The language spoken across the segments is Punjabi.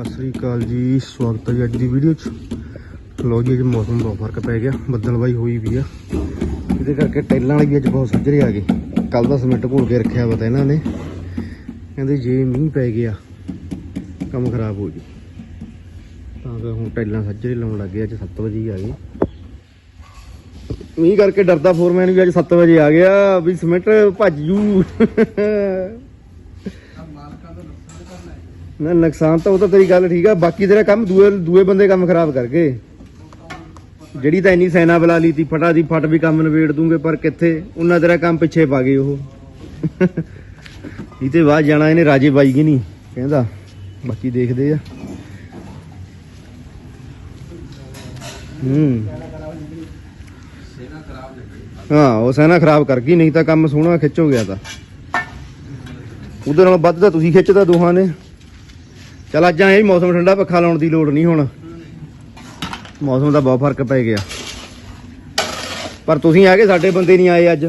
ਸਤਿ ਸ੍ਰੀ ਅਕਾਲ ਜੀ, ਸਵਾਗਤ ਹੈ ਜੀ ਅੱਜ ਦੀ ਵੀਡੀਓ 'ਚ। ਲੋ ਜੀ, ਅੱਜ ਮੌਸਮ ਬਹੁਤ ਫ਼ਰਕ ਪੈ ਗਿਆ ਬੱਦਲਬਾਈ ਹੋਈ ਵੀ ਆ। ਇਹਦੇ ਕਰਕੇ ਟੈਲਾਂ ਵਾਲੀ ਵੀ ਅੱਜ ਬਹੁਤ ਸੱਜਰੇ ਆ ਗਏ। ਕੱਲ ਦਾ ਸਿਮੈਂਟ ਘੋਲ ਕੇ ਰੱਖਿਆ ਵਾ ਤਾਂ ਇਹਨਾਂ ਨੇ। ਕਹਿੰਦੇ ਜੇ ਮੀਂਹ ਪੈ ਗਿਆ, ਕੰਮ ਖਰਾਬ ਹੋ ਜੂ। ਤਾਂ ਫਿਰ ਹੁਣ ਟੈਲਾਂ ਸੱਜਰੇ ਲਾਉਣ ਲੱਗੇ ਅੱਜ 7 ਵਜੇ ਹੀ ਆ ਗਏ। ਮੀਂਹ ਕਰਕੇ ਡਰਦਾ ਫੋਰਮੈਨ ਵੀ ਅੱਜ 7 ਵਜੇ ਆ ਗਿਆ, ਵੀ ਸਮਿੰਟ ਭੱਜ ਜੂ। ਨਾ, ਨੁਕਸਾਨ ਤਾਂ ਉਹ ਤਾਂ ਤੇਰੀ ਗੱਲ ਠੀਕ ਆ, ਬਾਕੀ ਤੇਰਾ ਕੰਮ ਦੂਏ ਦੂਏ ਬੰਦੇ ਕੰਮ ਖਰਾਬ ਕਰ ਗਏ ਜਿਹੜੀ ਤਾਂ ਇੰਨੀ ਸੈਨਾ ਬੁਲਾ ਲਈ ਤੀ, ਫਟਾ ਦੀ ਫਟ ਵੀ ਕੰਮ ਨਵੇੜ ਦੂੰਗੇ, ਪਰ ਕਿੱਥੇ? ਉਹਨਾਂ ਤੇਰਾ ਕੰਮ ਪਿੱਛੇ ਪਾ ਗਏ ਉਹ। ਇਹ ਤੇ ਬਾਅਦ ਜਾਣਾ ਇਹਨੇ ਰਾਜੇ ਬਾਈ ਕੀ ਨਹੀਂ ਕਹਿੰਦਾ। ਬਾਕੀ ਦੇਖਦੇ ਆ। ਹੂੰ। ਹਾਂ, ਉਹ ਸੈਨਾ ਖਰਾਬ ਕਰ ਗਈ ਨਹੀਂ ਤਾਂ ਕੰਮ ਸੋਹਣਾ ਖਿੱਚ ਹੋ ਗਿਆ ਤਾਂ। ਉਧਰ ਨਾਲ ਵੱਧ ਤਾਂ ਤੁਸੀਂ ਖਿੱਚਦਾ ਦੋਹਾਂ ਨੇ। ਚਲ ਅੱਜ ਆਏ ਮੌਸਮ ਠੰਡਾ ਪੱਖਾ ਲਾਉਣ ਦੀ ਲੋੜ ਨਹੀਂ ਹੁਣ। ਮੌਸਮ ਦਾ ਬਹੁਤ ਫ਼ਰਕ ਪੈ ਗਿਆ। ਪਰ ਤੁਸੀਂ ਆ ਗਏ ਸਾਡੇ ਬੰਦੇ ਨਹੀਂ ਆਏ ਅੱਜ।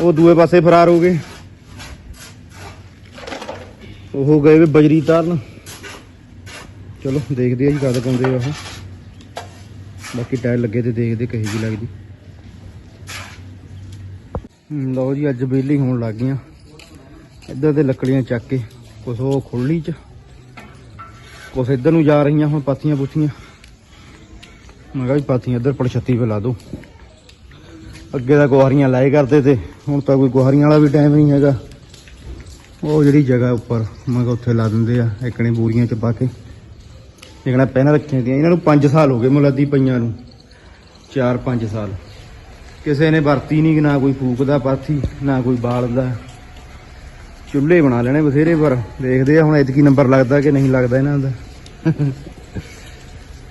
ਉਹ ਦੂਏ ਪਾਸੇ ਫਰਾਰ ਹੋ ਗਏ। ਉਹ ਗਏ ਵੀ ਬਜਰੀ ਤਾਰਨ। ਚਲੋ, ਦੇਖਦੇ ਆ ਜੀ ਕਦ ਪਾਉਂਦੇ ਆ ਉਹ। ਬਾਕੀ ਟਾਇਰ ਲੱਗੇ ਤੇ ਦੇਖਦੇ ਕਹੀ ਜੀ ਲੱਗਦੀ। ਲਓ ਜੀ, ਅੱਜ ਬੇਲੀ ਹੋਣ ਲੱਗ ਗਈਆਂ ਇੱਧਰ ਤੇ ਲੱਕੜੀਆਂ ਚੱਕ ਕੇ। ਕੁਛ ਉਹ ਖੁੱਲੀ ਚ, ਕੁਛ ਇੱਧਰ ਨੂੰ ਜਾ ਰਹੀਆਂ ਹੁਣ ਪਾਥੀਆਂ ਪੁੱਥੀਆਂ। ਮੈਂ ਕਿਹਾ ਵੀ ਪਾਥੀਆਂ ਇੱਧਰ ਪੜਛੱਤੀ ਪੇ ਲਾ ਦੋ। ਅੱਗੇ ਤਾਂ ਗੁਹਾਰੀਆਂ ਲਾਏ ਕਰਦੇ ਤੇ, ਹੁਣ ਤਾਂ ਕੋਈ ਗੁਹਾਰੀਆਂ ਵਾਲਾ ਵੀ ਟਾਈਮ ਨਹੀਂ ਹੈਗਾ। ਉਹ ਜਿਹੜੀ ਜਗ੍ਹਾ ਉੱਪਰ, ਮੈਂ ਕਿਹਾ ਉੱਥੇ ਲਾ ਦਿੰਦੇ ਆ ਇਕਣੇ ਬੂਰੀਆਂ ਚ ਪਾ ਕੇ। ਇਕਣਾ ਪਹਿਲਾਂ ਰੱਖੀਆਂ ਦੀਆਂ, ਇਹਨਾਂ ਨੂੰ 5 ਸਾਲ ਹੋ ਗਏ ਮੁਲੱਦੀ ਪਈਆਂ ਨੂੰ। 4-5 ਸਾਲ। ਕਿਸੇ ਨੇ ਵਰਤੀ ਨਹੀਂ ਨਾ ਕੋਈ ਫੂਕਦਾ ਪਾਥੀ, ਨਾ ਕੋਈ ਬਾਲਦਾ ਚੁੱਲ੍ਹੇ ਬਣਾ ਲੈਣੇ ਬਥੇਰੇ ਪਰ ਦੇਖਦੇ ਆ ਹੁਣ ਐਤਕੀ ਨੰਬਰ ਲੱਗਦਾ ਕਿ ਨਹੀਂ ਲੱਗਦਾ ਇਹਨਾਂ ਦਾ।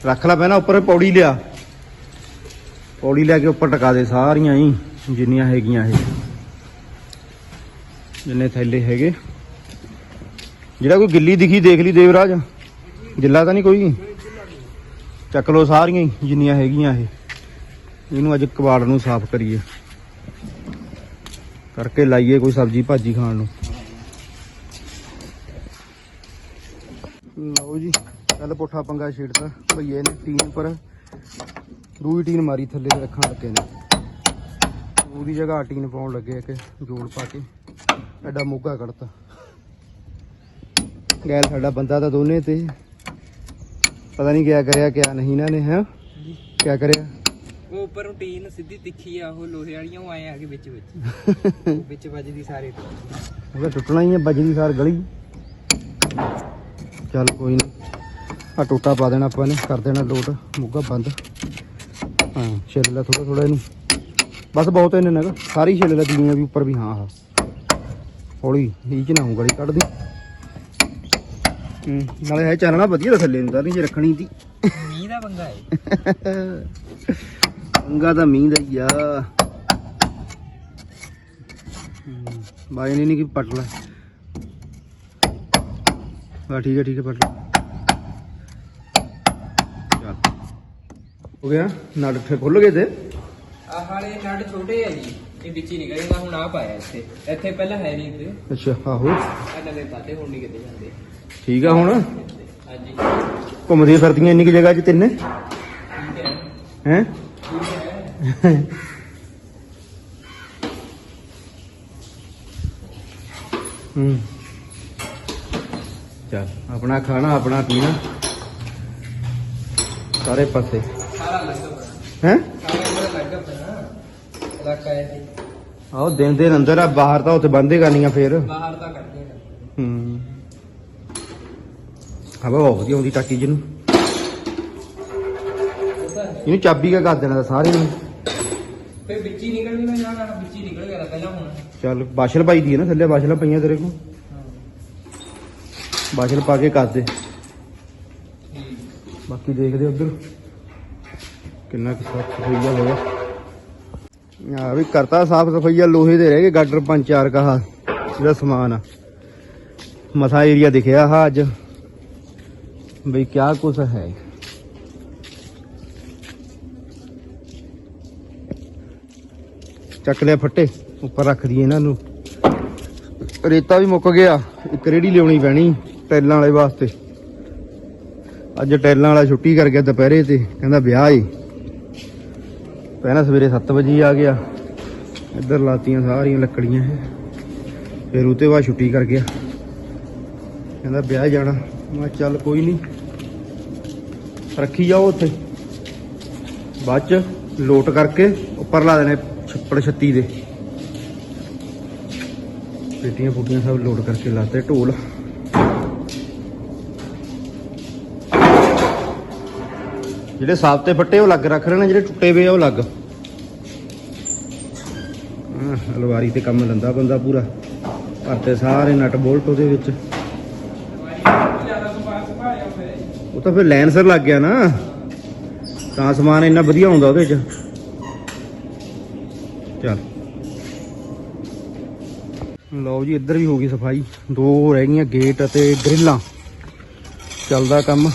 ਰੱਖ ਲੈ ਪਹਿਲਾਂ ਉੱਪਰ ਪੌੜੀ ਲਿਆ। ਪੌੜੀ ਲੈ ਕੇ ਉੱਪਰ ਟਕਾ ਦੇ ਸਾਰੀਆਂ ਹੀ, ਜਿੰਨੀਆਂ ਹੈਗੀਆਂ ਇਹ। ਜਿੰਨੇ ਥੈਲੇ ਹੈਗੇ। ਜਿਹੜਾ ਕੋਈ ਗਿੱਲੀ ਦਿਖੀ ਦੇਖ ਲਈ ਦੇਵਰਾਜ। ਗਿੱਲਾ ਤਾਂ ਨਹੀਂ ਕੋਈ। ਚੱਕ ਲਓ ਸਾਰੀਆਂ ਹੀ, ਜਿੰਨੀਆਂ ਹੈਗੀਆਂ ਇਹ। ਇਹਨੂੰ ਅੱਜ ਕਬਾੜ ਨੂੰ ਸਾਫ਼ ਕਰੀਏ। ਕਰਕੇ ਲਾਈਏ ਕੋਈ ਸਬਜ਼ੀ ਭਾਜੀ ਖਾਣ ਨੂੰ। ਲਓ ਜੀ ਕੱਲ ਪੁੱਠਾ ਪੰਗਾ ਛੇੜਤਾ ਭਈਏ ਨੇ ਟੀਨ ਪਰ ਦੂਈ ਟੀਨ ਮਾਰੀ ਥੱਲੇ ਤੇ ਰੱਖਣ ਲੱਗੇ ਨੇ। ਉਹਦੀ ਜਗ੍ਹਾ ਟੀਨ ਪਾਉਣ ਲੱਗੇ ਕਿ ਜੋੜ ਪਾ ਕੇ। ਐਡਾ ਮੋਗਾ ਕੱਢਤਾ। ਗੈਲ ਸਾਡਾ ਬੰਦਾ ਤਾਂ ਦੋਨੇ ਤੇ। ਪਤਾ ਨਹੀਂ ਕਿਆ ਕਰਿਆ ਕਿਆ ਨਹੀਂ ਇਹਨਾਂ ਨੇ ਹੈ? ਕਿਆ ਕਰਿਆ? ਉਹ ਉੱਪਰ ਰੂਟੀਨ ਸਿੱਧੀ ਤਿੱਖੀ ਆ ਉਹ ਲੋਹੇ ਵਾਲੀਆਂ ਉਹ ਆਏ ਆ ਕੇ ਵਿੱਚ ਵਿੱਚ। ਵਿੱਚ ਵੱਜਦੀ ਸਾਰੇ ਉਹਦਾ ਟੁੱਟਣਾ ਹੀ ਹੈ ਵੱਜਦੀ ਸਾਰ ਗਲੀ। ਚੱਲ ਕੋਈ ਨਹੀਂ ਆ ਟੋਟਾ ਪਾ ਦੇਣਾ ਆਪਾਂ ਨੇ ਕਰ ਦੇਣਾ ਲੋਟ ਮੁੱਗਾ ਬੰਦ। ਹਾਂ ਛਿੱਲ ਲੈ ਥੋੜਾ ਥੋੜਾ ਇਹਨੂੰ। ਬਸ ਬਹੁਤ ਇਹਨੇ ਨਗਾ ਸਾਰੀ ਛਿੱਲ ਲੈ ਦੁਨੀਆ ਵੀ ਉੱਪਰ ਵੀ ਹਾਂ ਹਾਂ। ਹੌਲੀ ਇਹ ਚ ਨਾ ਹੂੰ ਗਲੀ ਕੱਢਦੀ ਹੂੰ ਨਾਲੇ ਹੈ ਚੱਲਣਾ ਵਧੀਆ ਤਾਂ ਥੱਲੇ ਨੂੰ ਤਾਂ ਨਹੀਂ ਜੇ ਰੱਖਣੀ ਦੀ ਮੀਂਹ ਦਾ ਪੰਗਾ ਹੈ। ਅੰਗਾ ਤਾਂ ਮੀਂਹ ਦਾ ਹੀ ਆ। ਬਾਈ ਨੇ ਨਹੀਂ ਕਿ ਪੱਟ ਲੈ ਹਾਂ ਠੀਕ ਹੈ ਠੀਕ ਹੈ ਚੱਲ। ਹੋ ਗਿਆ? ਨਟ ਫੇ ਖੁੱਲ ਗਏ ਤੇ? ਆਹ ਵਾਲੇ ਨਟ ਛੋਟੇ ਆ ਜੀ ਇਹ ਵਿੱਚ ਹੀ ਨਿਕਲ ਜਾਂਦਾ ਹੁਣ ਆ ਪਾਇਆ ਇੱਥੇ। ਇੱਥੇ ਪਹਿਲਾਂ ਹੈ ਨਹੀਂ ਤੇ ਅੱਛਾ ਆਹੋ। ਆ ਨਵੇਂ ਪਾਤੇ ਹੁਣ ਨਹੀਂ ਕਿਤੇ ਜਾਂਦੇ। ਠੀਕ ਆ ਹੁਣ? ਹਾਂਜੀ। ਘੁੰਮਦੀਆਂ ਫਿਰਦੀਆਂ ਇੰਨੀ ਕਿ ਜਗ੍ਹਾ 'ਚ ਤਿੰਨੇ? ਠੀਕ ਹੈ। ਹੈ? ਠੀਕ ਹੈ। ਹੂੰ। ਚੱਲ ਆਪਣਾ ਖਾਣਾ ਆਪਣਾ ਪੀਣਾ। ਸਾਰੇ ਪਾਸੇ। ਸਾਰਾ ਲੱਗਾ ਹੈ? ਸਾਰਾ ਲੱਗਾ ਪਿਆ ਇਲਾਕਾ ਹੈ ਜੀ ਆਹ ਦਿਨ ਦੇ ਅੰਦਰ ਆ ਬਾਹਰ ਤਾਂ ਉੱਥੇ ਬੰਦੇ ਕਰਨੀਆਂ ਫੇਰ। ਬਾਹਰ ਤਾਂ ਕੱਢਦੇ ਨੇ ਹੂੰ। ਹਵਾ ਬਹੁਤ ਵਧੀਆ ਆਉਂਦੀ ਟਾਕੀ ਤਾਂ ਹੈ। ਇਹਨੂੰ ਚਾਬੀ ਕਾ ਕਰ ਦੇਣਾ ਸਾਰੇ ਨੂੰ। ਫਿਰ ਵਿੱਚ ਨਿਕਲ ਗਿਆ ਨਾ ਨਾ ਵਿੱਚ ਨਿਕਲ ਗਿਆ ਪਹਿਲਾਂ ਹੁਣ। ਚੱਲ ਬਾਸ਼ਲ ਪਾਈ ਦੀ ਹੈ ਨਾ ਥੱਲੇ ਬਾਸ਼ਲਾਂ ਪਈਆਂ ਤੇਰੇ ਕੋਲ। ਬਾਸ਼ਲ ਪਾ ਕੇ ਕਰ ਦੇ। ਬਾਕੀ ਦੇਖਦੇ ਉਧਰ। ਕਿੰਨਾ ਕੁ ਸਾਫ਼ ਸਫਾਈਆ ਹੋਇਆ। ਆ ਵੀ ਕਰਤਾ ਸਾਫ਼ ਸਫਾਈਆ, ਲੋਹੇ ਦੇ ਰਹਿ ਗਏ ਗਾਡਰ ਪੰਜ ਚਾਰ ਕਹਾ ਜਿਹੜਾ ਸਮਾਨ ਆ। ਮਸਾ ਏਰੀਆ ਦਿਖਿਆ ਹਾ ਅੱਜ। ਬਈ ਕਿਆ ਕੁਛ ਹੈ। ਚੱਕ ਲਿਆ ਫੱਟੇ, ਉੱਪਰ ਰੱਖ ਦਈਏ ਇਹਨਾਂ ਨੂੰ। ਰੇਤਾ ਵੀ ਮੁੱਕ ਗਿਆ, ਇੱਕ ਰੇੜੀ ਲਿਆਉਣੀ ਪੈਣੀ। ਟੈਲਾਂ ਵਾਲੇ ਵਾਸਤੇ। ਅੱਜ ਟੈਲਾਂ ਵਾਲਾ ਛੁੱਟੀ ਕਰ ਗਿਆ ਦੁਪਹਿਰੇ ਤੇ, ਕਹਿੰਦਾ ਵਿਆਹ ਏ ਪਹਿਲਾਂ ਸਵੇਰੇ 7 ਵਜੇ ਆ ਗਿਆ। ਇੱਧਰ ਲਾਤੀਆਂ ਸਾਰੀਆਂ ਲੱਕੜੀਆਂ ਇਹ। ਫਿਰ ਉਤੇ ਬਾਅਦ ਛੁੱਟੀ ਕਰ ਗਿਆ। ਕਹਿੰਦਾ ਵਿਆਹ ਜਾਣਾ। ਮੈਂ ਕਿਹਾ ਚੱਲ ਕੋਈ ਨਹੀਂ ਰੱਖੀ ਜਾਓ ਉੱਥੇ। ਬਾਅਦ ਚ ਲੋਟ ਕਰਕੇ ਉੱਪਰ ਲਾ ਦੇਣੇ ਛੱਪੜ ਛੱਤੀ ਦੇ। ਪੇਟੀਆਂ ਪੁੱਟੀਆਂ ਸਭ ਲੋਡ ਕਰਕੇ ਲਾਤੇ ਢੋਲ। ਜਿਹੜੇ ਸਾਫ਼ ਤੇ ਫੱਟੇ, ਉਹ ਲੱਗ ਰੱਖ ਰਹੇ ਨੇ, ਜਿਹੜੇ ਟੁੱਟੇ ਹੋਏ ਆ, ਉਹ ਲੱਗ ਅਲਵਾਰੀ ਤੇ ਕੰਮ ਲੰਦਾ ਬੰਦਾ ਪੂਰਾ। ਭਰਤੇ ਸਾਰੇ ਨਟ ਬੋਲਟ ਉਹਦੇ ਵਿੱਚ। ਉਹ ਤਾਂ ਫਿਰ ਲੈਨ ਸਰ ਲੱਗ ਗਿਆ ਨਾ। ਤਾਂ ਸਮਾਨ ਇੰਨਾ ਵਧੀਆ ਹੁੰਦਾ ਉਹਦੇ ਚ। ਚੱਲ। ਲਓ ਜੀ, ਇੱਧਰ ਵੀ ਹੋ ਗਈ ਸਫ਼ਾਈ। ਦੋ ਰਹਿ ਗਈਆਂ ਗੇਟ ਅਤੇ ਗ੍ਰਿਲਾਂ। ਚੱਲਦਾ ਕੰਮ।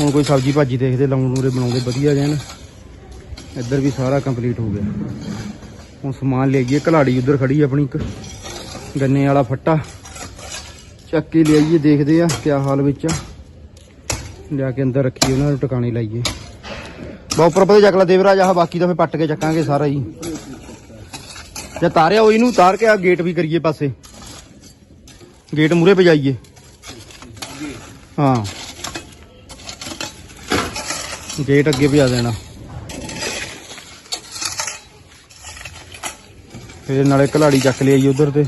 ਹੁਣ ਕੋਈ ਸਬਜ਼ੀ ਭਾਜੀ ਦੇਖਦੇ ਲਾਉਣ ਨੂਰੇ ਬਣਾਉਂਦੇ, ਵਧੀਆ ਜਾਣ ਇੱਧਰ ਵੀ ਸਾਰਾ ਕੰਪਲੀਟ ਹੋ ਗਿਆ। ਹੁਣ ਸਮਾਨ ਲੈ ਗਈ ਕਲਾੜੀ ਉਧਰ ਖੜੀ ਆਪਣੀ ਇੱਕ। ਗੰਨੇ ਵਾਲਾ ਫੱਟਾ। ਚੱਕ ਕੇ ਲਿਆਈਏ ਦੇਖਦੇ ਆ ਕਿਆ ਹਾਲ ਵਿੱਚ ਆ। ਲਿਆ ਕੇ ਅੰਦਰ ਰੱਖੀਏ, ਉਹਨਾਂ ਨੂੰ ਟਿਕਾਣੇ ਲਾਈਏ। ਬਾ, ਉੱਪਰ ਪਤੇ ਚੱਕ ਲਾ ਦੇਵਰਾਜ ਆਹ ਬਾਕੀ ਤਾਂ ਫੇ ਪੱਟ ਕੇ ਚੱਕਾਂਗੇ ਸਾਰਾ ਹੀ। ਜੇ ਤਾਰਿਆ ਹੋਈ ਨੂੰ ਤਾਰ ਕੇ ਆ ਗੇਟ ਵੀ ਕਰੀਏ ਪਾਸੇ। ਗੇਟ ਮੂਰੇ ਪਜਾਈਏ ਹਾਂ। ਗੇਟ ਅੱਗੇ ਭਜਾ ਦੇਣਾ ਫਿਰ ਨਾਲੇ ਕਲਾੜੀ ਚੱਕ ਲਈ ਉਧਰ ਤੇ।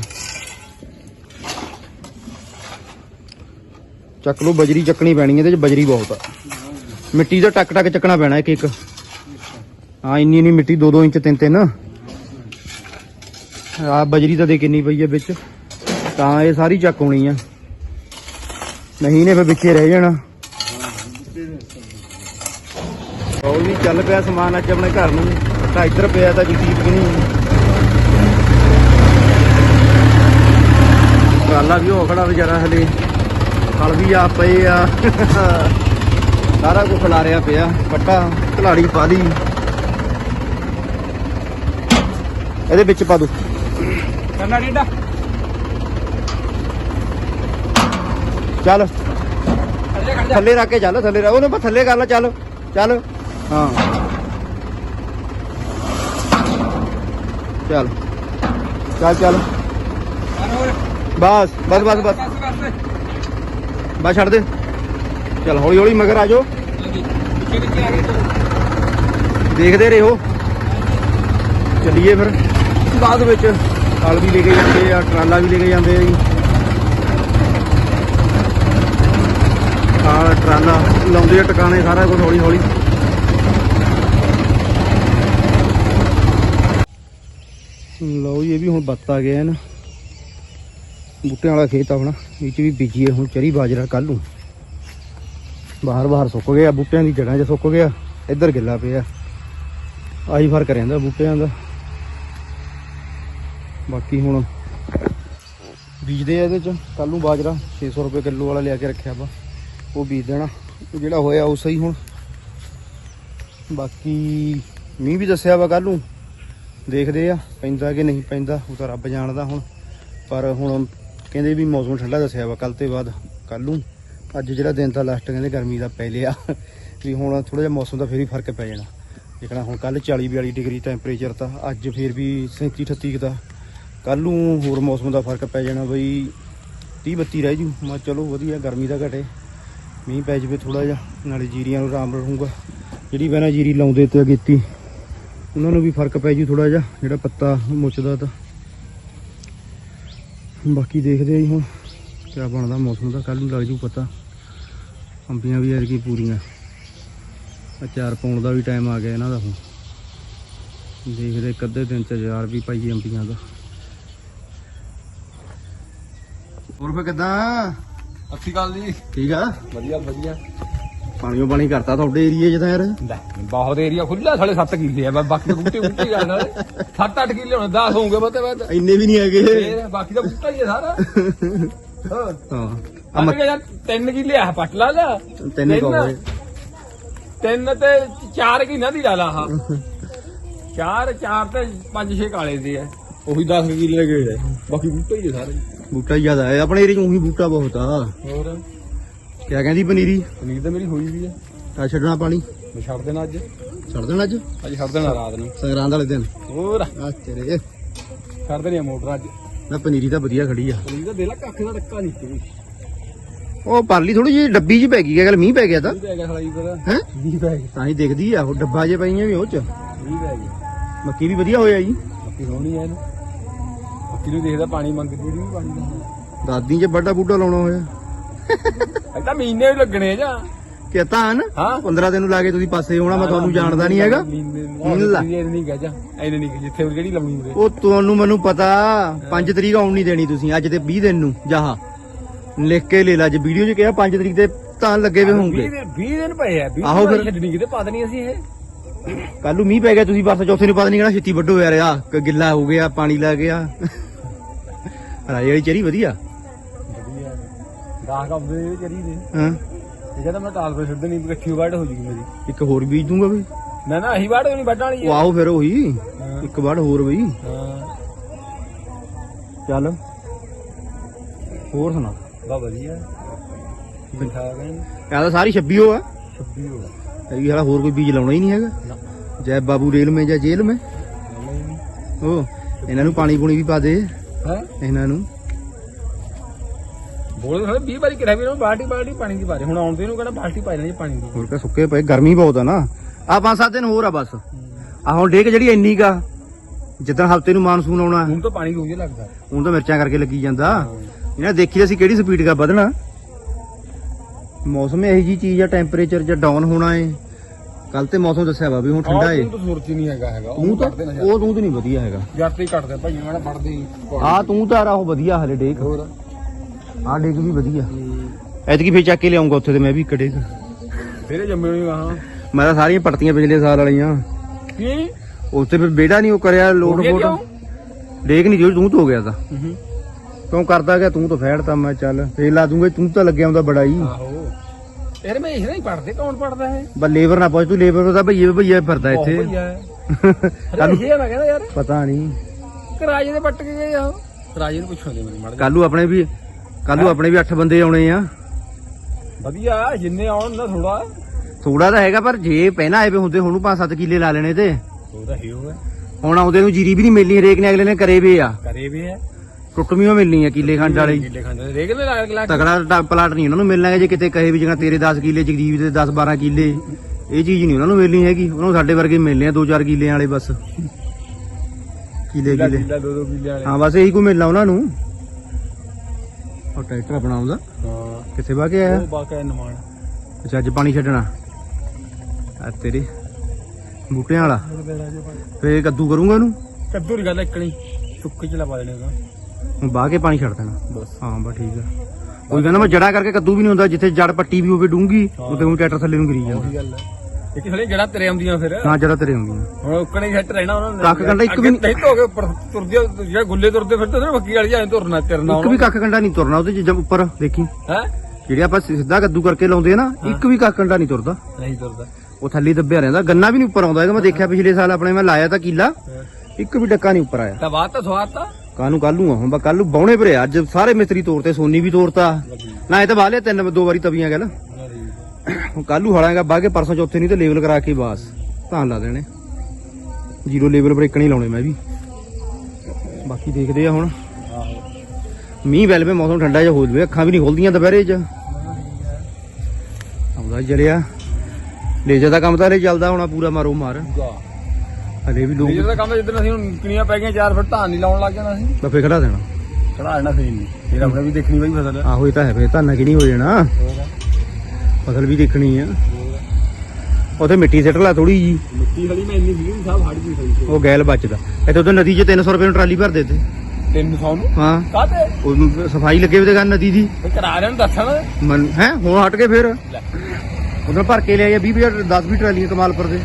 ਚੱਕ ਲਓ, ਬਜਰੀ ਚੱਕਣੀ ਪੈਣੀ ਇਹਦੇ ਚ, ਬਜਰੀ ਬਹੁਤ ਆ। ਮਿੱਟੀ ਦਾ ਟੱਕ ਟੱਕ ਚੱਕਣਾ ਪੈਣਾ ਇੱਕ ਇੱਕ। ਹਾਂ, ਇੰਨੀ ਇੰਨੀ ਮਿੱਟੀ 2-2 ਇੰਚ, ਤਿੰਨ ਤਿੰਨ। ਆ ਬਜਰੀ ਤਾਂ ਦੇ ਕਿੰਨੀ ਪਈ ਹੈ ਵਿੱਚ। ਤਾਂ ਇਹ ਸਾਰੀ ਚੱਕ ਹੋਣੀ ਆ। ਨਹੀਂ ਨੇ ਫਿਰ ਵਿੱਚੇ ਰਹਿ ਜਾਣਾ। ਉਹ ਵੀ ਚੱਲ ਪਿਆ ਸਮਾਨ ਅੱਜ ਆਪਣੇ ਘਰ ਨੂੰ। ਤਾਂ ਇੱਧਰ ਪਿਆ ਤਾਂ ਜਗਦੀਪ ਨਹੀਂ। ਟਰਾਲਾ ਵੀ ਹੋ ਖੜਾ ਵਿਚਾਰਾ ਹਲੇ। ਫਲ ਵੀ ਆ ਪਏ ਆ। ਸਾਰਾ ਕੁਝ ਖਿਲਾਰਿਆ ਪਿਆ। ਪੱਟਾ ਘਲਾੜੀ ਪਾ ਲਈ। ਇਹਦੇ ਵਿੱਚ ਪਾ ਦੋ। ਕੰਨਾ ਡੇਡਾ। ਚੱਲ। ਥੱਲੇ ਰੱਖ ਕੇ ਚੱਲ ਥੱਲੇ ਰੱਖ। ਉਹਨੇ ਬਸ ਥੱਲੇ ਕਰ ਲੈ ਚੱਲ। ਚੱਲ। ਹਾਂ। ਚੱਲ। ਚੱਲ ਚੱਲ। ਬਸ ਬਸ ਬਸ ਬਸ। ਬਸ ਬਸ ਛੱਡ ਦੇ। ਚੱਲ, ਹੌਲੀ ਹੌਲੀ ਮਗਰ ਆ ਜਾਓ। ਪਿੱਛੇ ਪਿੱਛੇ ਆ ਦੇਖਦੇ ਰਹੋ। ਚੱਲੀਏ ਫਿਰ। ਬਾਅਦ ਵਿੱਚ ਹਲ ਵੀ ਲੈ ਕੇ ਜਾਂਦੇ ਆ, ਟਰਾਲਾ ਵੀ ਲੈ ਕੇ ਜਾਂਦੇ ਆ ਜੀ। ਹਾਂ ਟਰਾਲਾ ਲਾਉਂਦੇ ਆ, ਟਿਕਾਣੇ ਸਾਰਾ ਕੁਝ ਹੌਲੀ ਹੌਲੀ। ਲਓ ਜੀ, ਇਹ ਵੀ ਹੁਣ ਬੱਤ ਆ ਗਿਆ ਨਾ। ਬੂਟਿਆਂ ਵਾਲਾ ਖੇਤ ਆਪਣਾ, ਇਹ ਚ ਵੀ ਬੀਜੀਏ ਹੁਣ ਚਰੀ ਬਾਜਰਾ ਕੱਲ ਨੂੰ। ਬਾਹਰ ਬਾਹਰ ਸੁੱਕ ਗਿਆ, ਬੂਟਿਆਂ ਦੀ ਜੜ੍ਹਾਂ 'ਚ ਸੁੱਕ ਗਿਆ, ਇੱਧਰ ਗਿੱਲਾ ਪਿਆ। ਆਹੀ ਫ਼ਰਕ ਰਹਿੰਦਾ ਬੂਟਿਆਂ ਦਾ। ਬਾਕੀ ਹੁਣ ਬੀਜਦੇ ਆ ਇਹਦੇ 'ਚ ਕੱਲ ਨੂੰ ਬਾਜਰਾ 600 ਰੁਪਏ ਕਿਲੋ ਵਾਲਾ ਲਿਆ ਕੇ ਰੱਖਿਆ ਵਾ ਉਹ ਬੀਜ ਦੇਣਾ। ਜਿਹੜਾ ਹੋਇਆ ਉਹ ਸਹੀ ਹੁਣ। ਬਾਕੀ ਮੀਂਹ ਵੀ ਦੱਸਿਆ ਵਾ ਕੱਲ ਨੂੰ। ਦੇਖਦੇ ਆ, ਪੈਂਦਾ ਕਿ ਨਹੀਂ ਪੈਂਦਾ, ਉਹ ਤਾਂ ਰੱਬ ਜਾਣਦਾ ਹੁਣ। ਪਰ ਹੁਣ ਕਹਿੰਦੇ ਵੀ ਮੌਸਮ ਠੰਡਾ ਦੱਸਿਆ ਵਾ ਕੱਲ ਤੇ ਬਾਅਦ ਕੱਲ ਨੂੰ। ਅੱਜ ਜਿਹੜਾ ਦਿਨ ਤਾਂ ਲਾਸਟ ਕਹਿੰਦੇ ਗਰਮੀ ਦਾ ਪੈ ਲਿਆ। ਵੀ ਹੁਣ ਥੋੜਾ ਜਿਹਾ ਮੌਸਮ ਦਾ ਫੇਰ ਹੀ ਫ਼ਰਕ ਪੈ ਜਾਣਾ। ਦੇਖਣਾ ਹੁਣ ਕੱਲ 40 42 ਡਿਗਰੀ ਟੈਂਪਰੇਚਰ ਤਾਂ ਅੱਜ ਫੇਰ ਵੀ 37 38 ਦਾ। ਕੱਲ ਨੂੰ ਹੋਰ ਮੌਸਮ ਦਾ ਫ਼ਰਕ ਪੈ ਜਾਣਾ ਬਈ 30 32 ਰਹਿ ਜੂ। ਮੈਂ ਚਲੋ ਵਧੀਆ, ਗਰਮੀ ਦਾ ਘਟੇ। ਮੀਂਹ ਪੈ ਜਵੇ ਥੋੜਾ ਜਿਹਾ, ਨਾਲੇ ਜੀਰੀਆਂ ਨੂੰ ਆਰਾਮ ਰਹੂਗਾ। ਜਿਹੜੀ ਪਹਿਲਾਂ ਜੀਰੀ ਲਾਉਂਦੇ ਤੇ ਅਗੇਤੀ ਉਹਨਾਂ ਨੂੰ ਵੀ ਫ਼ਰਕ ਪੈ ਜੂ ਥੋੜਾ ਜਿਹਾ ਜਿਹੜਾ ਪੱਤਾ ਮੁੱਚਦਾ ਤਾਂ। ਬਾਕੀ ਦੇਖਦੇ ਆ ਹੁਣ ਕਿਆ ਬਣਦਾ ਮੌਸਮ ਦਾ। ਕੱਲ ਨੂੰ ਲੱਗ ਜੂ ਪਤਾ। ਅੰਬੀਆਂ ਵੀ ਐਰਕੀ ਪੂਰੀਆਂ। ਅਚਾਰ ਪਾਉਣ ਦਾ ਵੀ ਟਾਈਮ ਆ ਗਿਆ ਇਹਨਾਂ ਦਾ ਹੁਣ। ਦੇਖਦੇ ਇੱਕ ਅੱਧੇ ਦਿਨ ਚ ਅਚਾਰ ਵੀ ਪਾਈਏ ਅੰਬੀਆਂ ਦਾ। ਹੋਰ ਫੇ ਕਿਦਾਂ? ਅੱਛੀ ਗੱਲ ਜੀ। ਠੀਕ ਆ? ਵਧੀਆ ਵਧੀਆ। ਪਾਣੀਓ ਪਾਣੀ ਕਰਤਾ ਤੁਹਾਡੇ ਏਰੀਏ 'ਚ ਤਾਂ ਯਾਰ। ਬਹੁਤ ਏਰੀਆ ਖੁੱਲਾ ਸਾਲੇ 7 ਕਿੱਲੇ ਆ ਬਾਕੀ ਤਾਂ ਬੂਟੇ ਬੂਟੇ ਜਾਣ ਵਾਲੇ 7-8 ਕਿੱਲੇ ਹੁਣ 10 ਹੋਣਗੇ ਬਤੇ ਬਾਅਦ ਇੰਨੇ ਵੀ ਨਹੀਂ ਹੈਗੇ। ਫੇਰ ਬਾਕੀ ਤਾਂ ਬੂਟਾ ਹੀ ਆ ਸਾਰਾ। ਹਾਂ। ਹਾਂ। ਆ ਮੱਕ- ਯਾਰ 3 ਕਿੱਲੇ ਆ ਪੱਟ ਲਾ ਲਾ ਤੈਨੂੰ। ਕਹੋ ਤਿੰਨ ਤੇ 4 ਕਿੱਲੇ ਦੀ ਲਾ ਲਾ ਆਹ। 4 4 ਤੇ 5 6 ਕਾਲੇ ਦੇ ਆ। ਉਹੀ 10 ਕਿੱਲੇ ਗਏ ਬਾਕੀ ਬੂਟੇ ਹੀ ਆ ਸਾਰੇ। ਬੂਟਾ ਜ਼ਿਆਦਾ ਹੈ ਆਪਣੇ ਏਰੀਏ 'ਚ ਉਹੀ ਬੂਟਾ ਬਹੁਤ ਆ। ਹੋਰ? ਕਿਆ ਕਹਿੰਦੀ ਪਨੀਰੀ? ਪਨੀਰ ਤਾਂ ਮੇਰੀ ਹੋਈ ਵੀ ਆ। ਆ ਛੱਡਣਾ ਪਾਣੀ। ਮੈਂ ਛੱਡ ਦੇਣਾ ਅੱਜ। ਛੱਡ ਦੇਣਾ ਅੱਜ? ਅੱਜ ਛੱਡ ਦੇਣਾ ਰਾਤ ਨੂੰ। ਸੰਗਰਾਂਦ ਵਾਲੇ ਦਿਨ। ਹੋਰ। ਆ ਤੇਰੇ। ਛੱਡ ਦੇਣੀ ਆ ਮੋਟਰ ਅੱਜ। ਨਾ ਪਨੀਰੀ ਤਾਂ ਵਧੀਆ ਖੜੀ ਆ। ਪਨੀਰ ਤਾਂ ਦੇ ਲਾ ਕੱਖ ਦਾ ਟੱਕਾ ਨਹੀਂ। ਕੋਈ ਉਹ ਪਰਲੀ ਥੋੜੀ ਜਿਹੀ ਡੱਬੀ 'ਚ ਪੈ ਗਈ ਹੈ ਗੱਲ ਮੀਂਹ ਪੈ ਗਿਆ ਤਾਂ। ਵੀ ਪੈ ਗਿਆ ਸਲਾਈ ਪਰ ਹੈ? 20 ਪੈ ਗਏ ਤਾਂ ਹੀ ਦਿਖਦੀ ਆ ਉਹ ਡੱਬਾ ਜੇ ਪਈਆਂ ਵੀ ਉਹ 'ਚ। 20 ਪੈ ਗਏ ਮੱਕੀ ਵੀ ਵਧੀਆ ਹੋਇਆ ਜੀ। ਮੱਕੀ ਹੋਣੀ ਐ ਇਹਨੂੰ। ਮੱਕੀ ਨੂੰ ਦੇਖਦਾ ਪਾਣੀ ਮੰਗਦੀ ਜਿਹੜੀ ਵੀ ਪਾਣੀ ਦਾ ਦਾਦੀ 'ਚ ਵੱਡਾ ਬੂਟਾ ਲਾਉਣਾ ਹੋਇਆ। ਅੱਜ ਤਾਂ ਮਹੀਨੇ ਵੀ ਲੱਗਣੇ ਜਾਂ। ਕਿ ਤਾਂ ਹਾਂ। 15 ਦਿਨ ਨੂੰ ਲਾ ਕੇ ਤੁਸੀਂ ਪਾਸੇ ਹੋਣਾ ਮੈਂ ਤੁਹਾਨੂੰ ਜਾਣਦਾ ਨਹੀਂ ਹੈਗਾ। ਲੈ। ਇਹ ਨਹੀਂ ਗਾ ਜਾਂ ਐਨੇ ਨਹੀਂ ਜਿੱਥੇ ਜਿਹੜੀ ਲਾਉਣੀ ਉਰੇ? ਉਹ ਤੁਹਾਨੂੰ ਮੈਨੂੰ ਪਤਾ 5 ਤਰੀਕ ਆਉਣ ਨਹੀਂ ਦੇਣੀ ਤੁਸੀਂ ਅੱਜ ਤੇ 20 ਦਿਨ ਨੂੰ ਜਾਹਾ ਲਿਖ ਕੇ ਲੈ ਲਾ ਅੱਜ ਵੀਡੀਓ 'ਚ ਕਿਹਾ 5 ਤਰੀਕ ਤੇ ਤਾਂ ਲੱਗੇ ਵੇ ਹੋਣਗੇ 20 ਦਿਨ 20 ਦਿਨ ਪਏ ਆ 20 ਆਹੋ ਫਿਰ। ਛੱਡਣੀ ਕਿਤੇ ਪਾ ਦੇਣੀ ਅਸੀਂ ਇਹ? ਕੱਲ ਨੂੰ ਮੀਂਹ ਪੈ ਗਿਆ ਤੁਸੀਂ ਬਸ ਚੌਥੇ ਨੂੰ ਪਤਾ ਨਹੀਂ ਕਿਹੜਾ ਛੇਤੀ ਵੱਡੋ ਯਾਰ ਆ ਗਿੱਲਾ ਹੋ ਗਿਆ ਪਾਣੀ ਲੱਗ ਗਿਆ। ਰਾਜੇ ਵਾਲੀ ਚਰੀ ਵਧੀਆ। ਗਾਹ ਕੱਪਦੇ ਇਹ ਚਰੀ ਦੇ ਹਾਂ। ਇਹ ਕਹਿੰਦਾ ਮੈਂ ਟਾਲ ਪੇ ਛੱਡਣੀ ਇਕੱਠੀ ਵਾੜ ਹੋ ਜੂਗੀ ਮੇਰੀ। ਇੱਕ ਹੋਰ ਬੀਜ ਦੂੰਗਾ ਬਈ। ਨਾ ਨਾ ਅਹੀ ਵਾੜ ਨਹੀਂ ਵੱਢਣ ਵਾਲੀ ਉਹ ਹੈ ਆਓ ਫਿਰ ਉਹੀ। ਹਾਂ। ਇੱਕ ਵਾਰ ਹੋਰ ਬਈ। ਹਾਂ। ਚੱਲ। ਹੋਰ ਸੁਣਾ। ਬਾ ਵਧੀਆ। ਬਿਠਾ ਗਏ ਕਹਿੰਦਾ ਸਾਰੀ 26 ਹੋ ਆ। 26 ਹੋ ਗਿਆ ਇਹ ਵਾਲਾ ਹੋਰ ਕੋਈ ਬੀਜ ਲਾਉਣਾ ਹੀ ਨਹੀਂ ਹੈਗਾ। ਨਾ। ਜੈ ਬਾਬੂ ਰੇਲ ਮੇ ਜਾਂ ਜੇਲ੍ਹ ਮੇ। ਉਹ ਇਹਨਾਂ ਨੂੰ ਪਾਣੀ ਪੂਣੀ ਵੀ ਪਾ ਦੇ। ਹੈ? ਇਹਨਾਂ ਨੂੰ। ਬੋਲ ਸਾਰੇ 20 ਵਾਰੀ ਕਿਹਾ ਵੀ ਉਹਨੂੰ ਬਾਲਟੀ ਬਾਲਟੀ ਪਾਣੀ ਦੀ ਪਾਰੇ ਹੁਣ ਆਉਂਦੇ ਨੂੰ ਕਹਿੰਦਾ ਬਾਲਟੀ ਪਾ ਲੈਣੀ ਪਾਣੀ ਦੀ। ਹੋਰ ਕਾ ਸੁੱਕੇ ਪਏ ਗਰਮੀ ਬਹੁਤ ਆ ਨਾ। ਆ ਪੰਜ ਸੱਤ ਦਿਨ ਹੋਰ ਆ ਬਸ। ਆ ਹੁਣ ਡੇਕ ਜਿਹੜੀ ਇੰਨੀ ਕਾ ਜਿੱਦਾਂ ਹਫ਼ਤੇ ਨੂੰ ਮਾਨਸੂਨ ਆਉਣਾ। ਹੁਣ ਤਾਂ ਪਾਣੀ ਰੋਜ਼ ਲੱਗਦਾ। ਹੁਣ ਤਾਂ ਮਿਰਚਾਂ ਕਰਕੇ ਲੱਗੀ ਜਾਂਦਾ। ਇਹਨਾਂ ਦੇਖੀ ਤਾਂ ਅਸੀਂ ਕਿਹੜੀ ਸਪੀਡ ਦਾ ਵਧਣਾ। ਮੌਸਮ ਇਹੋ ਜੀ ਚੀਜ਼ ਆ ਟੈਂਪਰੇਚਰ ਜਾਂ ਡਾਊਨ ਹੋਣਾ ਏ। ਕੱਲ ਤੇ ਮੌਸਮ ਦੱਸਿਆ ਵਾ ਵੀ ਹੁਣ ਠੰਡਾ ਏ। ਤੂੰ ਤਾਂ ਸੁਰਤ ਹੀ ਨਹੀਂ ਹੈਗਾ ਹੈਗਾ ਤੂੰ ਉਹ ਤਾਂ ਉਹ ਤੂੰ ਤਾਂ ਨਹੀਂ ਵਧੀਆ ਹੈਗਾ। ਹੀ ਕੱਟਦੇ ਭਾਈ ਮੈਂ ਵੜਦੇ ਆ ਤੂੰ ਤਾਂ ਆ ਉਹ ਵਧੀਆ ਹਲੇ ਡੇਕ। ਹੋਰ? ਆ ਡੇਕ ਵੀ ਵਧੀਆ। ਐਤਕੀ ਫੇਰ ਚੱਕ ਕੇ ਲਿਆਉਂਗਾ ਉੱਥੇ ਤੇ ਮੈਂ ਵੀ ਇੱਕ ਡੇਕ ਤੇਰੇ ਜੰਮੇ ਹੋਏ ਵਾਹਾਂ ਮੈਂ ਤਾਂ ਸਾਰੀਆਂ ਪੜਤੀਆਂ ਪਿਛਲੇ ਸਾਲ ਵਾਲੀਆਂ। ਕੀ? ਉੱਥੇ ਫਿਰ ਬੇੜਾ ਨਹੀਂ ਉਹ ਕਰਿਆ ਲੋਡ ਹੋ ਗਿਆ ਫੋਟ। ਡੇਕ ਨਹੀਂ ਜੋ ਤੂੰ ਤੋਂ ਹੋ ਗਿਆ ਤਾਂ। ਹੂੰ ਕਿਉਂ ਕਰਦਾ ਗਿਆ ਤੂੰ ਤਾਂ ਫੈੜਤਾ ਮੈਂ ਚੱਲ। ਫੇਰ ਲਾ ਦੂੰਗਾ ਤੂੰ ਤਾਂ ਲੱਗਿਆ ਹੁੰਦਾ ਬੜਾ ਹੀ ਆਹੋ। ਯਾਰ ਮੈਂ ਇਸ ਨਹੀਂ ਪੜਦੇ ਕੌਣ ਪੜਦਾ ਹੈ ਬਸ ਲੇਬਰ ਨਾ ਪੁੱਛ ਤੂੰ ਲੇਬਰ ਦਾ ਭਈਏ ਭਈਏ ਫਿਰਦਾ ਇੱਥੇ। ਇਹ ਕਹਿੰਦਾ ਯਾਰ। ਪਤਾ ਨਹੀਂ ਕਿ ਰਾਜੇ ਦੇ ਪੱਟ ਕੇ ਗਏ ਆ। ਰਾਜੇ ਨੂੰ ਪੁੱਛੋ ਦੇ ਮੈਨੂੰ ਮੜ ਕੱਲੂ ਆਪਣੇ ਵੀ ਕੱਲੂ ਆਪਣੇ ਵੀ 8 ਬੰਦੇ ਆਉਣੇ ਆ। ਵਧੀਆ ਜਿੰਨੇ ਆਉਣ ਨਾ ਥੋੜਾ ਥੋੜਾ ਤਾਂ ਹੈਗਾ ਪਰ ਜੇ ਪਹਿਲਾਂ ਆਏ ਵੇ ਹੁੰਦੇ ਹੁਣ 5-7 ਕਿੱਲੇ ਲਾ ਲੈਣੇ ਤੇ। ਉਹ ਤਾਂ ਹੀ ਹੋਵੇ ਹੁਣ ਆਉਂਦੇ ਨੂੰ ਜੀਰੀ ਵੀ ਨਹੀਂ ਮਿਲਣੀ ਹਰੇਕ ਨੇ ਅਗਲੇ ਨੇ ਕਰੇ ਵੇ ਆ। ਕਰੇ ਵੀ ਹੈ ਟੁੱਟਵੀਆਂ ਮਿਲਣੀ ਆ ਕਿੱਲੇ ਖੰਡ ਵਾਲੀ। ਕਿੱਲੇ ਖਾਂਦੇ ਰੇਗ ਨੇ ਲੱਗ ਲੱਗ ਤਕੜਾ ਟ- ਪਲਾਟ ਨਹੀਂ ਉਹਨਾਂ ਨੂੰ ਮਿਲਣਾ ਜੇ ਕਿਤੇ ਕਹੇ ਵੀ ਜਗਾ ਤੇਰੇ 10 ਕਿੱਲੇ ਜਗਦੀਪ ਦੇ 10-12 ਕਿੱਲੇ ਇਹ ਚੀਜ਼ ਨਹੀਂ ਉਹਨਾਂ ਨੂੰ ਮਿਲਣੀ ਹੈਗੀ। ਉਹਨਾਂ ਨੂੰ ਸਾਡੇ ਵਰਗੇ ਮਿਲਨੇ ਆ 2-4 ਕਿੱਲਿਆਂ ਵਾਲੇ ਬਸ। ਕਿੱਲੇ ਕਿੱਲੇ ਕਿੱਲਾ। ਦੋ ਦੋ ਕਿੱਲੇ ਵਾਲੇ। ਹਾਂ ਬਸ ਇਹੀ ਕੋ ਮਿਲਣਾ ਉਹਨਾਂ ਨੂੰ। ਉਹ ਟਰੈਕਟਰ ਆਪਣਾ ਆਉਂਦਾ ਹਾਂ। ਕਿੱਥੇ ਵਾ ਕੇ ਆਇਆ ਉਹ ਬਾਕਾ ਨਮਾਨ ਅੱਛਾ ਅੱਜ ਪਾਣੀ ਛੱਡਣਾ। ਆ ਤੇਰੇ ਬੂਟਿਆਂ ਵਾਲਾ। ਫੇਰ ਕੱਦੂ ਕਰੂੰਗਾ ਇਹਨੂੰ? ਕੱਦੂ ਦੀ ਗੱਲ ਇਕਣੀ। ਸੁੱਕੇ ਚ ਲਵਾ ਦੇਣੇ ਹੁਣ ਬਾਹ ਕੇ ਪਾਣੀ ਛੱਡ ਦੇਣਾ। ਬਸ। ਹਾਂ ਬਸ ਠੀਕ ਆ। ਕੋਈ ਕਹਿੰਦਾ ਮੈਂ ਜੜਾ ਕਰਕੇ ਕੱਦੂ ਵੀ ਨਹੀਂ ਹੁੰਦਾ ਜਿੱਥੇ ਜੜ ਪੱਟੀ ਵੀ ਹੋਵੇ ਡੂੰਗੀ ਉੱਥੇ ਉਹ ਟਰੈਕਟਰ ਥੱਲੇ ਨੂੰ ਗਿਰੀ ਜਾਂਦਾ। ਉਹੀ ਗੱਲ ਹੈ ਇੱਕ ਥਲੇ ਜੜਾ ਤੇਰੇ ਆਉਂਦੀਆਂ ਫਿਰ। ਹਾਂ ਜੜਾ ਤੇਰੇ ਹੁੰਦੀਆਂ ਹੁਣ ਉੱਕਣੇ ਸੈੱਟ ਰਹਿਣਾ ਉਹਨਾਂ ਨੇ। ਕੱਖ ਕੰਡਾ ਇੱਕ ਵੀ ਨਹੀਂ- ਨਹੀਂ ਧੋ ਕੇ ਉੱਪਰ ਤੁਰਦੇ ਜਿਹੜਾ ਗੁੱਲੇ ਤੁਰਦੇ ਫਿਰਦੇ ਨਾ ਬੱਕੀ ਵਾਲੀ ਜਾਂ ਤੁਰਨਾ ਤੇਰਨਾ ਇੱਕ ਵੀ ਕੱਖ ਕੰਡਾ ਨਹੀਂ ਤੁਰਨਾ ਉਹਦੇ ਚ ਜਦ ਉੱਪਰ ਦੇਖੀ। ਹੈ? ਜਿਹੜੇ ਆਪਾਂ ਸਿੱਧਾ ਕੱਦੂ ਕਰਕੇ ਲਾਉਂਦੇ ਆ ਨਾ ਇੱਕ ਵੀ ਕੱਖ ਕੰਡਾ ਨਹੀਂ ਤੁਰਦਾ। ਨਹੀਂ ਤੁਰਦਾ। ਉਹ ਥੱਲੇ ਦੱਬਿਆ ਰਹਿੰਦਾ ਗੰਨਾ ਵੀ ਨਹੀਂ ਉੱਪਰ ਆਉਂਦਾ ਹੈਗਾ। ਮੈਂ ਦੇਖਿਆ ਪਿਛਲੇ ਸਾਲ ਆਪਣੇ ਮੈਂ ਲਾਇਆ ਤਾਂ ਕੀਲਾ ਇੱਕ ਵੀ ਡੱਕਾ ਨਹੀਂ ਉੱਪਰ ਆਇਆ। ਤਾਂ ਬਾਤ ਤਾਂ ਸਵਾਦ ਤਾਂ। ਕਾਨੂੰ ਕੱਲੂ ਆ ਹੁਣ ਬਾ ਕੱਲੂ ਬਾਉਣੇ ਭਰੇ ਅੱਜ ਸਾਰੇ ਮਿਸਤਰੀ ਤੋੜਤੇ ਸੋਨੀ ਵੀ ਤੋੜਤਾ ਨਾ ਇਹ ਤਾਂ ਬਾਹ ਲਿਆ ਤਿੰਨ ਦੋ ਵਾਰੀ ਤਵੀਆਂ ਗੱਲ। ਕੱਲੂ ਬਾਹ ਕੇ ਪਰਸੋਂ ਚੌਥੇ ਨਹੀਂ ਤੇ ਲੇਵਲ ਕਰਾ ਕੇ ਬਾਸ। ਧਾਨ ਲਾ ਦੇਣੇ। ਜ਼ੀਰੋ ਲੇਵਲ ਬ੍ਰੇਕ ਨਹੀਂ ਲਾਉਣੇ ਮੈਂ ਵੀ। ਬਾਕੀ ਦੇਖਦੇ ਆ ਹੁਣ। ਮੀਂਹ ਵੈਲ ਪੇ ਮੌਸਮ ਠੰਡਾ ਜਿਹਾ ਹੋ ਜਵੇ ਅੱਖਾਂ ਵੀ ਨਹੀਂ ਖੁੱਲਦੀਆਂ ਦੁਪਹਿਰੇ 'ਚ। ਆਉਂਦਾ ਜਰਿਆ ਲੇਜਰ ਦਾ ਕੰਮ ਤਾਂ ਹਲੇ ਚੱਲਦਾ ਹੋਣਾ ਪੂਰਾ ਮਾਰੋ ਮਾਰ। ਹਲੇ ਵੀ ਲੋਕ ਇਹ ਦਾ ਕੰਮ ਜਿੱਦਣ ਅਸੀਂ ਹੁਣ ਕਿਣੀਆਂ ਪੈ ਗਈਆਂ ਚਾਰ ਫਿਰ ਧਾਨ ਨਹੀਂ ਲਾਉਣ ਲੱਗ ਜਾਣਾ ਸੀ। ਬੱਫੇ ਖੜਾ ਦੇਣਾ। ਚੜਾ ਲੈਣਾ ਸੀ ਨਹੀਂ। ਫਿਰ ਆਪਣੇ ਵੀ ਦੇਖਣੀ ਬਈ ਫਸਲ। ਆਹੋ ਇਹ ਤਾਂ ਹੈ ਫੇ ਧਾਨਾ ਕਿ ਨਹੀਂ ਹੋ ਜਾਣਾ। ਫਸਲ ਵੀ ਦੇਖਣੀ ਆ। ਉਥੇ ਮਿੱਟੀ ਸਿੱਟ ਲਾ ਥੋੜੀ ਜੀ ਮਿੱਟੀ ਹਲੀ ਮੈਂ ਇੰਨੀ ਸੀ ਸਾਹਿਬ ਹੜ ਗਈ ਸਹੀ ਉਹ ਗੈਲ ਬਚਦਾ। ਇੱਥੇ ਉਧਰ ਨਦੀ 'ਚ 300 ਰੁਪਏ ਨੂੰ ਟਰਾਲੀ ਭਰ ਦੇ ਤੇ 300 ਨੂੰ? ਹਾਂ। ਕਾਤੇ ਉਹ ਸਫ਼ਾਈ ਲੱਗੇ ਵੀ ਤੇ ਗੱਲ ਨਦੀ ਦੀ। ਕਰਾ ਦੇਣ ਦੱਸਣ? ਮਨ ਹੈ? ਹੁਣ ਹਟ ਕੇ ਫਿਰ। ਉਧਰ ਭਰ ਕੇ ਲਿਆ 20 ਹਜ਼ਾਰ 10 ਵੀ ਟਰਾਲੀਆਂ ਕਮਾਲਪੁਰ ਦੇ।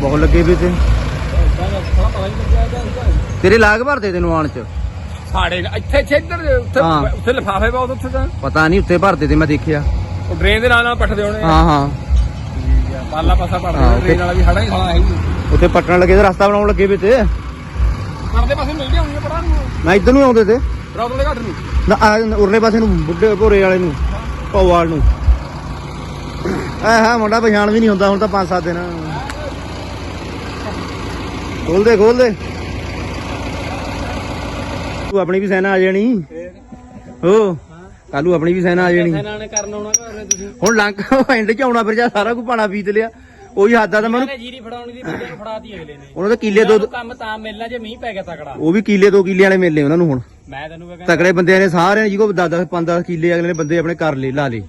ਬਹੁਤ ਲੱਗੇ ਵੀ ਤੇ। ਤੇਰੇ ਲਾਗ ਭਰਦੇ ਤੈਨੂੰ ਆਣ ਚ? ਸਾਡੇ ਇੱਥੇ ਇੱਧਰ ਉੱਥੇ। ਉੱਥੇ ਲਿਫਾਫੇ ਬਹੁਤ ਉੱਥੇ ਤਾਂ। ਪਤਾ ਨਹੀਂ ਉੱਤੇ ਭਰਦੇ ਤੇ ਮੈਂ ਦੇਖਿਆ। ਉਹ ਡਰੇਨ ਦੇ ਨਾਲ ਨਾਲ ਪੱਟਦੇ ਹੋਣੇ। ਹਾਂ ਹਾਂ। ਠੀਕ ਆ ਪਾਲਾ ਪਾਸਾ ਹਾਂ, ਉੱਥੇ- ਡਰੇਨ ਵਾਲਾ ਵੀ ਖੜਾ ਹੀ ਖੜਾ ਹੈ ਉੱਤੇ ਪੱਟਣ ਲੱਗੇ ਤੇ ਰਸਤਾ ਬਣਾਉਣ ਲੱਗੇ ਵੀ ਤੇ ਪਰਦੇ ਪਾਸੇ ਮਿਲ ਗਿਆ ਹੋਣਗੇ ਪੜਾ ਨੂੰ ਮੈਂ ਇੱਧਰ ਨੂੰ ਆਉਂਦੇ ਤੇ। ਰਾਤ ਦੇ ਘੱਟ ਨੂੰ। ਨਾ ਆਹ ਉਰਲੇ ਪਾਸੇ ਨੂੰ ਬੁੱਢੇ ਭੋਰੇ ਵਾਲੇ ਨੂੰ ਪੌਵਾਲ ਨੂੰ। ਆ ਹਾਂ ਮੁੰਡਾ ਪਛਾਣ ਵੀ ਨਹੀਂ ਹੁੰਦਾ ਹੁਣ ਤਾਂ 5-7 ਦਿਨ। ਖੋਲ ਦੇ ਖੋਲ ਦੇ। ਤੂੰ ਆਪਣੀ ਵੀ ਸੈਨਾ ਆ ਜਾਣੀ। ਹੋ। ਕੱਲੂ ਆਪਣੀ ਵੀ ਸੈਨਾ ਆ ਜਾਣੀ। ਇਹਨਾਂ ਨੇ ਕਰਨ ਆਉਣਾ ਘਰ ਤੁਸੀਂ। ਹੁਣ ਲੰਕ ਐਂਡ ਚ ਆਉਣਾ ਫਿਰ ਜਾ ਸਾਰਾ ਕੁਝ ਪਾਣਾ ਪੀਤ ਲਿਆ। ਉਹੀ ਹੱਦ ਆ ਤਾਂ ਮੈਨੂੰ ਜੀਰੀ ਫੜਾਉਣੀ ਦੀ ਵੀਡੀਓ ਫੜਾਤੀ ਅਗਲੇ ਨੇ। ਉਹਨਾਂ ਦੇ ਕਿੱਲੇ ਦੋ ਕੰਮ ਤਾਂ ਮਿਲਣਾ ਜੇ ਮੀਂਹ ਪੈ ਗਿਆ ਤਕੜਾ। ਉਹ ਵੀ ਕਿੱਲੇ ਦੋ ਕਿੱਲੇ ਵਾਲੇ ਮੇਲੇ ਉਹਨਾਂ ਨੂੰ ਹੁਣ। ਮੈਂ ਤੈਨੂੰ ਕਹਿੰਦਾ ਤਕੜੇ ਬੰਦਿਆਂ ਨੇ ਸਾਰਿਆਂ ਨੇ ਜਿਹਕੋ 10 15 ਕਿੱਲੇ ਅਗਲੇ ਨੇ ਬੰਦੇ ਆਪਣੇ ਕਰ ਲਏ ਲਾ ਲਏ।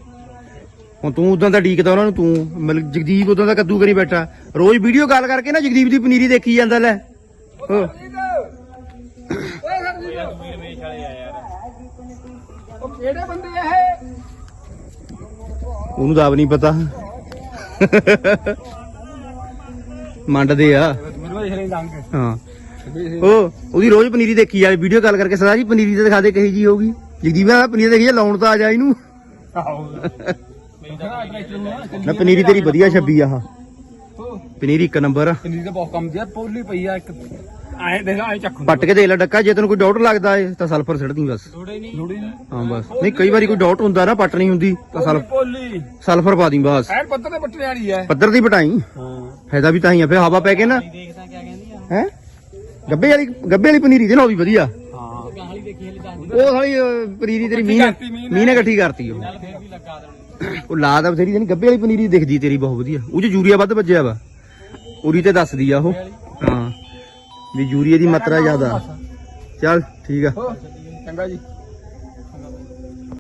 ਹੁਣ ਤੂੰ ਉਦੋਂ ਦਾ ਡੀਕਦਾ ਉਹਨਾਂ ਨੂੰ ਤੂੰ ਮਤਲਬ ਜਗਦੀਪ ਉਦੋਂ ਦਾ ਕੱਦੂ ਕਰੀ ਬੈਠਾ। ਰੋਜ਼ ਵੀਡੀਓ ਕਾਲ ਕਰਕੇ ਨਾ ਜਗਦੀਪ ਦੀ ਪਨੀਰੀ ਦੇਖੀ ਜਾਂਦਾ ਲੈ। ਰਮੇਸ਼ ਵਾਲੇ ਆ ਯਾਰ। ਉਹ ਕਿਹੜੇ ਬੰਦੇ ਆ ਇਹ? ਉਹਨੂੰ ਤਾਂ ਆਪ ਨਹੀਂ ਪਤਾ। ਮੰਡਦੇ ਆ। ਮੈਨੂੰ ਦੇਖ ਲੈ ਲੰਘ ਹਾਂ। ਉਹ ਉਹਦੀ ਰੋਜ਼ ਪਨੀਰੀ ਦੇਖੀ ਜਾਵੇ ਵੀਡੀਓ ਕਾਲ ਕਰਕੇ ਸਦਾ ਜੀ ਪਨੀਰੀ ਤੇ ਦਿਖਾ ਦੇ ਕਹੀ ਜੀ ਹੋਗੀ ਜਗਦੀਪ ਆ ਪਨੀਰੀ ਦੇਖੀ ਜਾ ਲਾਉਣ ਤਾਂ ਆ ਜਾ ਇਹਨੂੰ। ਨੂੰ ਪਨੀਰੀ ਤੇਰੀ ਵਧੀਆ ਛੱਬੀ ਆ ਆਹ। ਪਨੀਰੀ ਇੱਕ ਨੰਬਰ ਪਨੀਰ ਤਾਂ ਬਹੁਤ ਕੰਮ ਦੀ ਆ ਪੋਲੀ ਪਈ ਆ ਇੱਕ। ਆਏ ਦੇਖ ਆਏ ਚੱਕ ਹੁੰਦੀ ਪੱਟ ਕੇ ਦੇ ਲੈ ਡੱਕਾ ਜੇ ਤੈਨੂੰ ਕੋਈ ਡਾਊਟ ਲੱਗਦਾ ਏ ਤਾਂ ਸਲਫਰ ਸਿੱਟਦੀ ਬਸ। ਥੋੜੇ ਨਹੀਂ। ਲੋੜੀ ਨਹੀਂ। ਹਾਂ ਬਸ। ਨਹੀਂ ਕਈ ਵਾਰੀ ਕੋਈ ਡਾਊਟ ਹੁੰਦਾ ਨਾ ਪੱਟ ਨਹੀਂ ਹੁੰਦੀ ਤਾਂ ਸਲਫ ਸਲਫਰ ਪਾ ਦੀ ਬਸ। ਐ ਪੱਤਰ ਤੇ ਪੱਟਣੇ ਵਾਲੀ ਆ ਪੱਧਰ ਦੀ ਪਟਾਈ। ਹਾਂ। ਫਾਇਦਾ ਵੀ ਤਾਂ ਹੀ ਆ ਫੇ ਹਵਾ ਪੈ ਕੇ ਨਾ। ਦੇਖਦਾ ਕਿਆ ਕਹਿੰਦੀ ਆ। ਹੈ? ਗੱਬੇ ਵਾਲੀ ਗੱਬੇ ਵਾਲੀ ਪਨੀਰੀ ਦੇ ਨਾਲ ਵੀ ਵਧੀਆ। ਹਾਂ। ਗਾਹਲੀ ਦੇਖੀ ਹਲੇ ਦੱਸ ਉਹ ਸਾਲੀ ਅਹ, ਪਨੀਰੀ ਤੇਰੀ ਮੀਂਹ ਕਰਤੀ ਮੀਂਹ ਨੇ। ਮੀਂਹ ਨੇ ਇਕੱਠੀ ਕਰਤੀ ਉਹ। ਚੱਲ ਫੇਰ ਵੀ ਲੱਗਾ ਦੇਣੀ। ਉਹ ਲਾ ਦਾ ਬਥੇਰੀ ਨਹੀਂ ਗੱਬੇ ਵਾਲੀ ਪਨੀਰੀ ਦਿਖਦੀ ਤੇਰੀ ਬਹੁਤ ਵਧੀਆ। ਉਹ ਚ ਯੂਰੀਆ ਵੱਧ ਵੱਜਿਆ ਵਾ। ਉਰੀ ਤੇ ਦੱਸਦੀ ਆ ਉਹ। ਹਾਂ। ਵੀ ਯੂਰੀਆ ਦੀ ਮਾਤਰਾ ਜ਼ਿਆਦਾ। ਚੱਲ ਠੀਕ ਆ। ਚੰਗਾ ਜੀ।